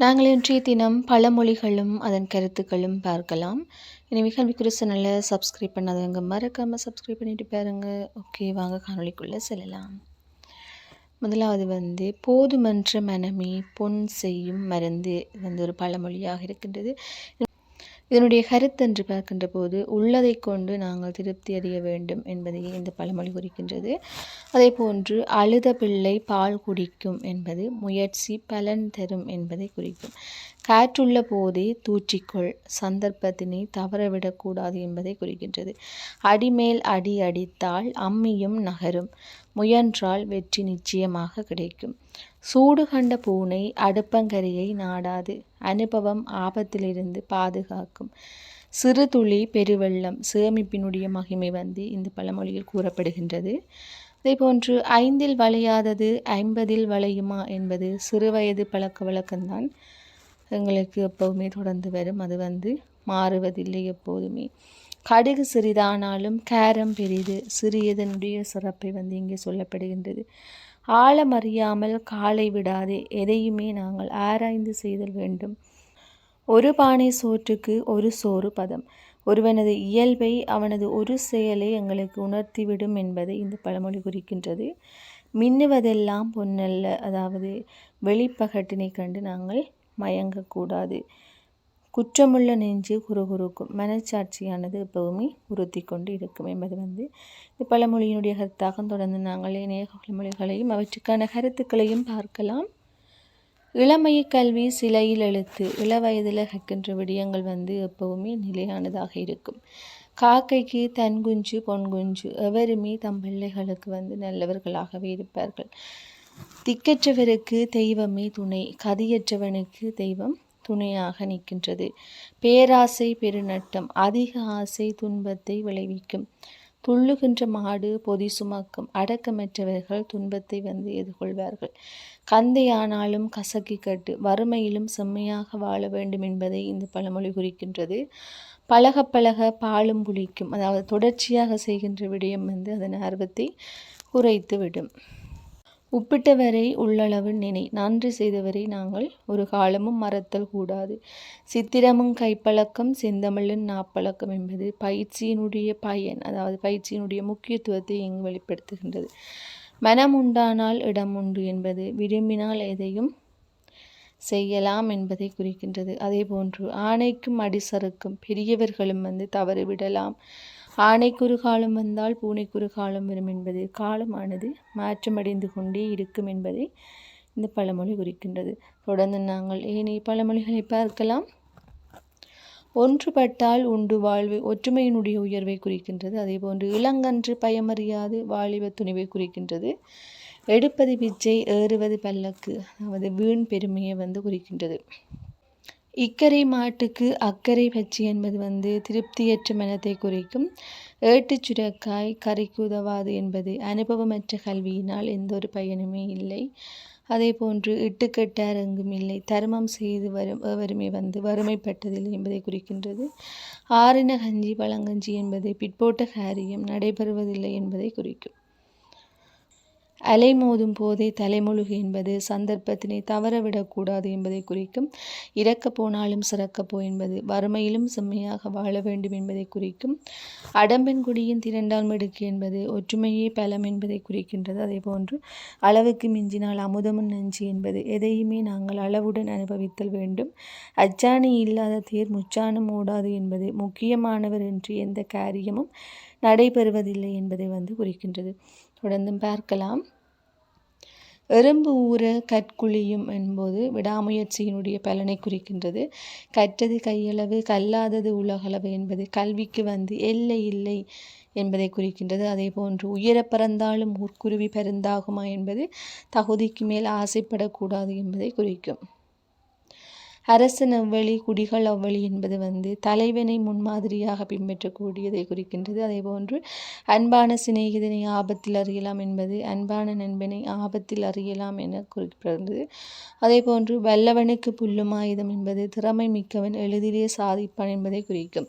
நாங்கள் இன்றைய தினம் பழமொழிகளும் அதன் கருத்துக்களும் பார்க்கலாம். எனவே கல்வி நல்ல சப்ஸ்கிரைப் பண்ணாதவங்க மறக்காமல் சப்ஸ்கிரைப் பண்ணிட்டு பாருங்க. ஓகே வாங்க காணொளிக்குள்ளே செல்லலாம். முதலாவது வந்து போதுமன்ற மனமே பொன் செய்யும் மருந்து இது வந்து ஒரு பழமொழியாக இருக்கின்றது. இதனுடைய கருத்தென்று பார்க்கின்ற போது உள்ளதை கொண்டு நாங்கள் திருப்தி அறிய வேண்டும் என்பதையே இந்த பழமொழி குறிக்கின்றது. அதே போன்று அழுத பிள்ளை பால் குடிக்கும் என்பது முயற்சி பலன் தரும் என்பதை குறிக்கும். காற்றுள்ள போதே தூற்றிக்கொள். சந்தர்ப்பத்தினை தவறவிடக்கூடாது என்பதை குறிக்கின்றது. அடிமேல் அடி அடித்தால் அம்மியும் நகரும். முயன்றால் வெற்றி நிச்சயமாக கிடைக்கும். சூடு கண்ட பூனை அடுப்பங்கரையை நாடாது. அனுபவம் ஆபத்திலிருந்து பாதுகாக்கும். சிறு துளி பெருவெள்ளம் சேமிப்பினுடைய மகிமை வந்து இந்த பழமொழியில் கூறப்படுகின்றது. அதே போன்று ஐந்தில் வளையாதது ஐம்பதில் வளையுமா என்பது சிறுவயது பழக்க வழக்கம்தான். எங்களுக்கு எப்போவுமே தொடர்ந்து வரும். அது வந்து மாறுவதில்லை எப்போதுமே. கடுகு சிறிதானாலும் கேரம் பெரிது. சிறியதனுடைய சிறப்பை வந்து இங்கே சொல்லப்படுகின்றது. ஆழம் அறியாமல் காலை விடாதே. எதையுமே நாங்கள் ஆராய்ந்து செய்தல் வேண்டும். ஒரு பானை சோற்றுக்கு ஒரு சோறு பதம். ஒருவனது இயல்பை அவனது ஒரு செயலை எங்களுக்கு உணர்த்திவிடும் என்பதை இந்த பழமொழி குறிக்கின்றது. மின்னுவதெல்லாம் பொன்னல்ல. அதாவது வெளிப்பகட்டினை கண்டு நாங்கள் மயங்கக்கூடாது. குற்றமுள்ள நெஞ்சு குறுகுறுக்கும். மனச்சாட்சியானது எப்பவுமே உறுத்தி கொண்டு இருக்கும் என்பது வந்து இந்த பழமொழியினுடைய கருத்தாக தொடர்ந்து நாங்கள் இணைய பழமொழிகளையும் அவற்றுக்கான கருத்துக்களையும் பார்க்கலாம். இளமைய கல்வி சிலையில் எழுத்து இள வயதில் கற்கின்ற விடயங்கள் வந்து எப்பவுமே நிலையானதாக இருக்கும். காக்கைக்கு தன் குஞ்சு பொன் குஞ்சு எவருமே தம் பிள்ளைகளுக்கு வந்து நல்லவர்களாகவே இருப்பார்கள். திக்கற்றவருக்கு தெய்வமே துணை கதியற்றவனுக்கு தெய்வம் துணையாக நிற்கின்றது. பேராசை பெருநட்டம் அதிக ஆசை துன்பத்தை விளைவிக்கும். துள்ளுகின்ற மாடு பொதி சுமக்கும் அடக்கமற்றவர்கள் துன்பத்தை வந்து எதிர்கொள்வார்கள். கந்தையானாலும் கசக்கி கட்டு வறுமையிலும் செம்மையாக வாழ வேண்டும் என்பதை இந்த பழமொழி குறிக்கின்றது. பழக பழக பாலும் குளிக்கும் அதாவது தொடர்ச்சியாக செய்கின்ற விடயம் வந்து அதன் ஆர்வத்தை குறைத்து விடும் உப்பிட்டவரை உள்ளளவு நினை. நன்றி செய்தவரை நாங்கள் ஒரு காலமும் மறத்தல் கூடாது. சித்திரமும் கைப்பழக்கம் செந்தமிழும் நாப்பழக்கம் என்பது பயிற்சியினுடைய பயன் அதாவது பயிற்சியினுடைய முக்கியத்துவத்தை இங்கு வெளிப்படுத்துகின்றது. மனம் உண்டானால் இடம் உண்டு என்பது விரும்பினால் எதையும் செய்யலாம் என்பதை குறிக்கின்றது. அதே போன்று ஆணைக்கும் அடிசறுக்கும் பெரியவர்களும் வந்து தவறிவிடலாம் ஆனை குறுகாலம் வந்தால் பூனை குறுகாலம் வரும் என்பது காலமானது மாற்றமடைந்து கொண்டே இருக்கும் என்பதை இந்த பழமொழி குறிக்கின்றது. தொடர்ந்து நாங்கள் ஏனைய பழமொழிகளை பார்க்கலாம். ஒன்றுபட்டால் உண்டு வாழ்வு ஒற்றுமையினுடைய உயர்வை குறிக்கின்றது. அதே போன்று இளங்கன்று பயமறியாது வாலிப துணிவை குறிக்கின்றது. எடுப்பது பிச்சை ஏறுவது பல்லக்கு அதாவது வீண் பெருமையை வந்து குறிக்கின்றது. இக்கரை மாட்டுக்கு அக்கறை பச்சி என்பது வந்து திருப்தியற்ற மனத்தை குறிக்கும். ஏட்டுச் சுரக்காய் கரைக்கு உதவாது என்பது அனுபவமற்ற கல்வியினால் எந்த ஒரு பயனுமே இல்லை. அதே போன்று இட்டுக்கட்டார் எங்கும் இல்லை. தர்மம் செய்து வரும் எவருமே வந்து வறுமைப்பட்டதில்லை என்பதை குறிக்கின்றது. ஆறின கஞ்சி பழங்கஞ்சி என்பது பிற்போட்ட காரியம் நடைபெறுவதில்லை என்பதை குறிக்கும். அலைமோதும் போதே தலைமுழுகு என்பது சந்தர்ப்பத்தினை தவறவிடக்கூடாது என்பதை குறிக்கும். இறக்கப் போனாலும் சிறக்கப்போ என்பது வறுமையிலும் செம்மையாக வாழ வேண்டும் என்பதை குறிக்கும். அடம்பெண்குடியின் திரண்டால் மெடுக்கு என்பது ஒற்றுமையே பலம் என்பதை குறிக்கின்றது. அதே போன்று அளவுக்கு மிஞ்சினால் அமுதமும் நஞ்சு என்பது எதையுமே நாங்கள் அளவுடன் அனுபவித்தல் வேண்டும். அச்சாணி இல்லாத தேர் முச்சானும் ஓடாது என்பது முக்கியமானவர் என்று எந்த காரியமும் நடைபெறுவதில்லை என்பதை வந்து குறிக்கின்றது. தொடர்ந்தும் பார்க்கலாம். எறும்பு ஊற கற்குழியும் என்பது விடாமுயற்சியினுடைய பலனை குறிக்கின்றது. கற்றது கையளவு கல்லாதது உலகளவு என்பது கல்விக்கு வந்து எல்லை இல்லை என்பதை குறிக்கின்றது. அதே போன்று உயர பறந்தாலும் ஊர்க்குருவி பருந்தாகுமா என்பது தகுதிக்கு மேல் ஆசைப்படக்கூடாது என்பதை குறிக்கும். அரசன் அவ்வழி குடிகள் அவ்வழி என்பது வந்து தலைவனை முன்மாதிரியாக பின்பற்றக்கூடியதை குறிக்கின்றது. அதே போன்று அன்பான சிநேகிதனை ஆபத்தில் அறியலாம் என்பது அன்பான நண்பனை ஆபத்தில் அறியலாம் என குறிப்பிடுகிறது அதே போன்று வல்லவனுக்கு புல்லும் ஆயுதம் என்பது திறமை மிக்கவன் எளிதிலே சாதிப்பான் என்பதை குறிக்கும்.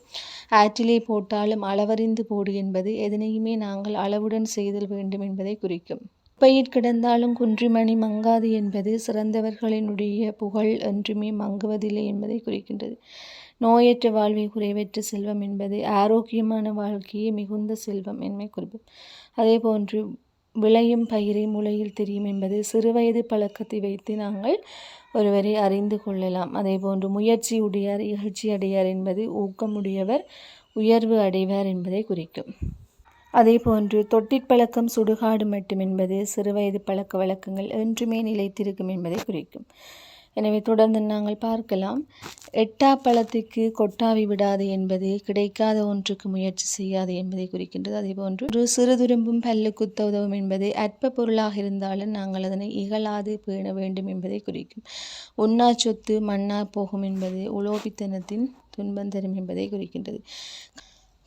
ஆற்றிலே போட்டாலும் அளவறிந்து போடு என்பது எதனையுமே நாங்கள் அளவுடன் செய்தல் வேண்டும் என்பதை குறிக்கும். குப்பையிற் கிடந்தாலும் குன்றிமணி மங்காது என்பது சிறந்தவர்களினுடைய புகழ் என்றுமே மங்குவதில்லை என்பதை குறிக்கின்றது. நோயற்ற வாழ்வை குறைவற்ற செல்வம் என்பது ஆரோக்கியமான வாழ்க்கையே மிகுந்த செல்வம் என்பதை குறிப்பிடும் அதே போன்று விளையும் பயிரை முளையில் தெரியும் என்பது சிறுவயது பழக்கத்தை வைத்து நாங்கள் ஒருவரை அறிந்து கொள்ளலாம். அதே போன்று முயற்சி உடையார் இகழ்ச்சி அடையார் என்பது ஊக்கமுடையவர் உயர்வு அடைவார் என்பதை குறிக்கும். அதே போன்று தொட்டிற்பழக்கம் சுடுகாடு மட்டும் என்பது சிறுவயது பழக்க வழக்கங்கள் என்றுமே நிலைத்திருக்கும் என்பதை குறிக்கும். எனவே தொடர்ந்து நாங்கள் பார்க்கலாம். எட்டா பழத்துக்கு கொட்டாவி விடாது என்பது கிடைக்காத ஒன்றுக்கு முயற்சி செய்யாது என்பதை குறிக்கின்றது. அதே போன்று ஒரு சிறு துரும்பும் பல்லுக்குத்த உதவும் என்பது அற்ப பொருளாக இருந்தாலும் நாங்கள் அதனை இகழாது பேண வேண்டும் என்பதை குறிக்கும். உண்ணா சொத்து மண்ணா போகும் என்பது உலோபித்தனத்தின் துன்பம் தரும் என்பதை குறிக்கின்றது.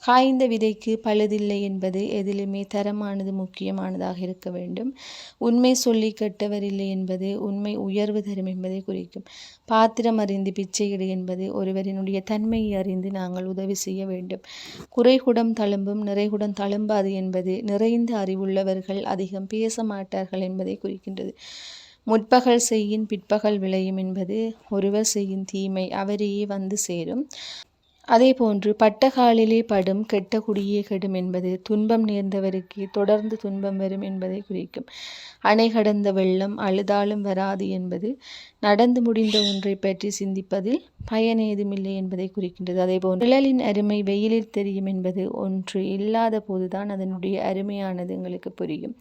காய்ந்த விதைக்கு பழுதில்லை என்பது எதிலுமே தரமானது முக்கியமானதாக இருக்க வேண்டும். உண்மை சொல்லி கெட்டவர் இல்லை என்பது உண்மை உயர்வு தரும் என்பதை குறிக்கும். பாத்திரம் அறிந்து பிச்சையிடு என்பது ஒருவரினுடைய தன்மையை அறிந்து நாங்கள் உதவி செய்ய வேண்டும். குறைகுடம் தழும்பும் நிறைகுடம் தழும்பாது என்பது நிறைந்த அறிவுள்ளவர்கள் அதிகம் பேச மாட்டார்கள் என்பதை குறிக்கின்றது. முற்பகல் செய்யின் பிற்பகல் விளையும் என்பது ஒருவர் செய்யும் தீமை அவரையே வந்து சேரும். அதேபோன்று பட்டகாலிலே படும் கெட்ட குடியே கெடும் என்பது துன்பம் நேர்ந்தவருக்கு தொடர்ந்து துன்பம் வரும் என்பதை குறிக்கும். அணை கடந்த வெள்ளம் அழுதாலும் வராது என்பது நடந்து முடிந்த ஒன்றை பற்றி சிந்திப்பதில் பயன் ஏதுமில்லை என்பதை குறிக்கின்றது. அதேபோன்று நிழலின் அருமை வெயிலில் தெரியும் என்பது ஒன்று இல்லாத போதுதான் அதனுடைய அருமையானது எங்களுக்கு புரியும்.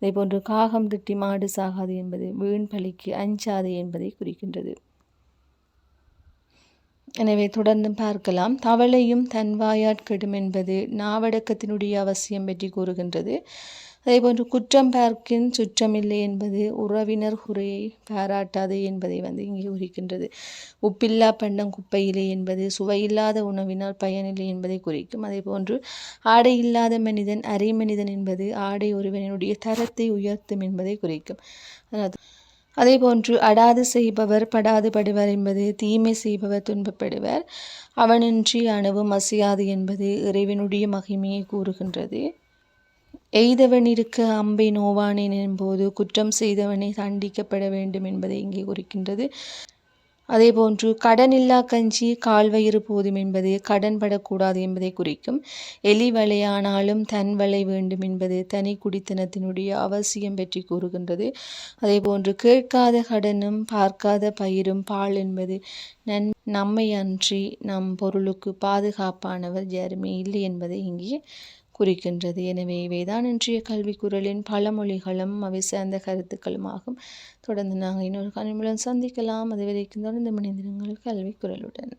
அதேபோன்று காகம் திட்டி மாடு சாகாது என்பது வீண் பலிக்கு அஞ்சாது என்பதை குறிக்கின்றது. எனவே தொடர்ந்து பார்க்கலாம். தவளையும் தன் என்பது நாவடக்கத்தினுடைய அவசியம் பற்றி கூறுகின்றது. அதேபோன்று குற்றம் பார்க்கின் சுற்றமில்லை என்பது உறவினர் குறையை பாராட்டாது என்பதை வந்து இங்கே குறிக்கின்றது உப்பில்லா பண்டம் குப்பையிலே என்பது சுவையில்லாத உணவினால் பயனில்லை என்பதை குறிக்கும். அதே போன்று ஆடை இல்லாத மனிதன் அரை மனிதன் என்பது ஆடை ஒருவனுடைய தரத்தை உயர்த்தும் என்பதை குறிக்கும். அதாவது அதேபோன்று அடாது செய்பவர் படாது படுவர் என்பது தீமை செய்பவர் துன்பப்படுவர். அவனின்றி அணுவும் அசையாது என்பது இறைவனுடைய மகிமையை கூறுகின்றது. எய்தவன் இருக்க அம்பை நோவானேன் என்போது குற்றம் செய்தவனை தண்டிக்கப்பட வேண்டும் என்பதை இங்கே குறிக்கின்றது. அதேபோன்று கடனில்லா கஞ்சி கால்வயிறு போதும் என்பது கடன் படக்கூடாது என்பதை குறிக்கும். எலி வலையானாலும் தன் வலை வேண்டும் என்பது தனி குடித்தனத்தினுடைய அவசியம் பற்றி கூறுகின்றது. அதேபோன்று கேட்காத கடனும் பார்க்காத பயிரும் பால் என்பது நன் நம்மை அன்றி நம் பொருளுக்கு பாதுகாப்பானவர் யாருமே இல்லை என்பதை இங்கே குறிக்கின்றது. எனவே இவைதான் இன்றைய கல்விக்குரலின் பழமொழிகளும் அவை சேர்ந்த கருத்துக்களும் ஆகும் தொடர்ந்து நாங்கள் இன்னொரு கனிமுடன் சந்திக்கலாம். அதுவரைக்கும் தொடர்ந்து மனிதர்கள் கல்விக்குரலுடன்